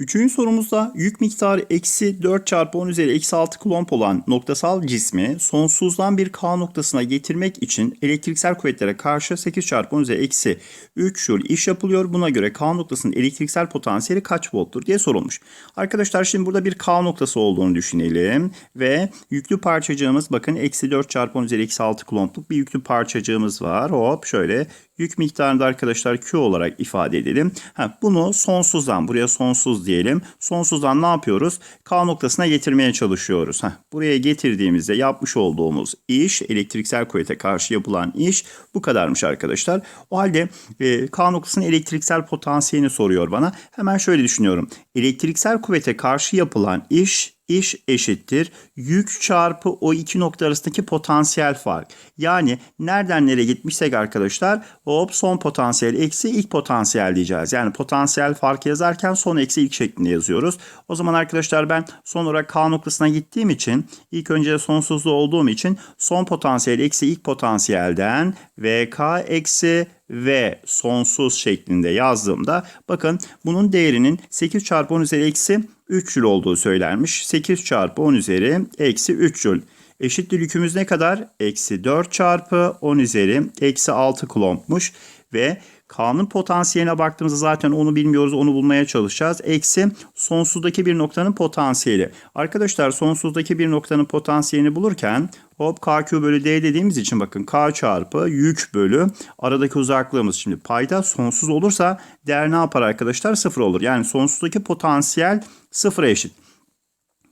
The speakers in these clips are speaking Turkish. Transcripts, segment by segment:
Üçüncü sorumuzda yük miktarı eksi 4 çarpı 10 üzeri eksi 6 kulomb olan noktasal cismi sonsuzdan bir K noktasına getirmek için elektriksel kuvvetlere karşı 8 çarpı 10 üzeri eksi 3 joule iş yapılıyor. Buna göre K noktasının elektriksel potansiyeli kaç volttur diye sorulmuş. Arkadaşlar şimdi burada bir K noktası olduğunu düşünelim ve yüklü parçacığımız bakın eksi 4 çarpı 10 üzeri eksi 6 kulombluk bir yüklü parçacığımız var. Hop şöyle yük miktarını da arkadaşlar Q olarak ifade edelim. Ha, bunu sonsuzdan buraya sonsuz diyelim. Sonsuzdan ne yapıyoruz? K noktasına getirmeye çalışıyoruz. Heh, buraya getirdiğimizde yapmış olduğumuz iş elektriksel kuvvete karşı yapılan iş bu kadarmış arkadaşlar. O halde e, K noktasının elektriksel potansiyelini soruyor bana. Hemen şöyle düşünüyorum. Elektriksel kuvvete karşı yapılan iş iş eşittir yük çarpı o iki nokta arasındaki potansiyel fark. Yani nereden nereye gitmişsek arkadaşlar hop son potansiyel eksi ilk potansiyel diyeceğiz. Yani potansiyel fark yazarken son eksi ilk şeklinde yazıyoruz. O zaman arkadaşlar ben son olarak K noktasına gittiğim için ilk önce sonsuzlu olduğum için son potansiyel eksi ilk potansiyelden VK eksi ve sonsuz şeklinde yazdığımda bakın bunun değerinin 8 çarpı 10 üzeri eksi 3 jül olduğu söylenmiş. 8 çarpı 10 üzeri eksi 3 jül. Eşittir yükümüz ne kadar? Eksi 4 çarpı 10 üzeri eksi 6 kulompmuş. Ve K'nın potansiyeline baktığımızda zaten onu bilmiyoruz. Onu bulmaya çalışacağız. Eksi sonsuzdaki bir noktanın potansiyeli. Arkadaşlar sonsuzdaki bir noktanın potansiyelini bulurken hop KQ bölü D dediğimiz için bakın K çarpı yük bölü aradaki uzaklığımız. Şimdi payda sonsuz olursa değer ne yapar arkadaşlar? Sıfır olur. Yani sonsuzdaki potansiyel sıfıra eşit.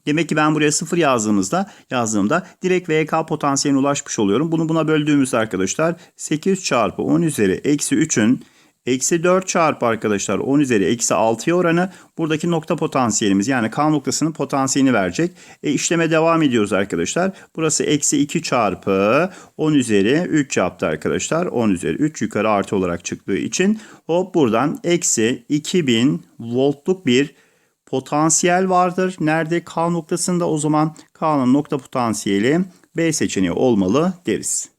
Demek ki ben buraya 0 yazdığımızda yazdığımda direkt VK potansiyeline ulaşmış oluyorum. Bunu buna böldüğümüzde arkadaşlar 8 çarpı 10 üzeri eksi 3'ün eksi 4 çarpı arkadaşlar 10 üzeri eksi 6'ya oranı buradaki nokta potansiyelimiz yani K noktasının potansiyelini verecek. E, işleme devam ediyoruz arkadaşlar. Burası eksi 2 çarpı 10 üzeri 3 yaptı arkadaşlar. 10 üzeri 3 yukarı artı olarak çıktığı için hop buradan eksi 2000 voltluk bir potansiyel vardır. Nerede? K noktasında o zaman K'nın nokta potansiyeli B seçeneği olmalı deriz.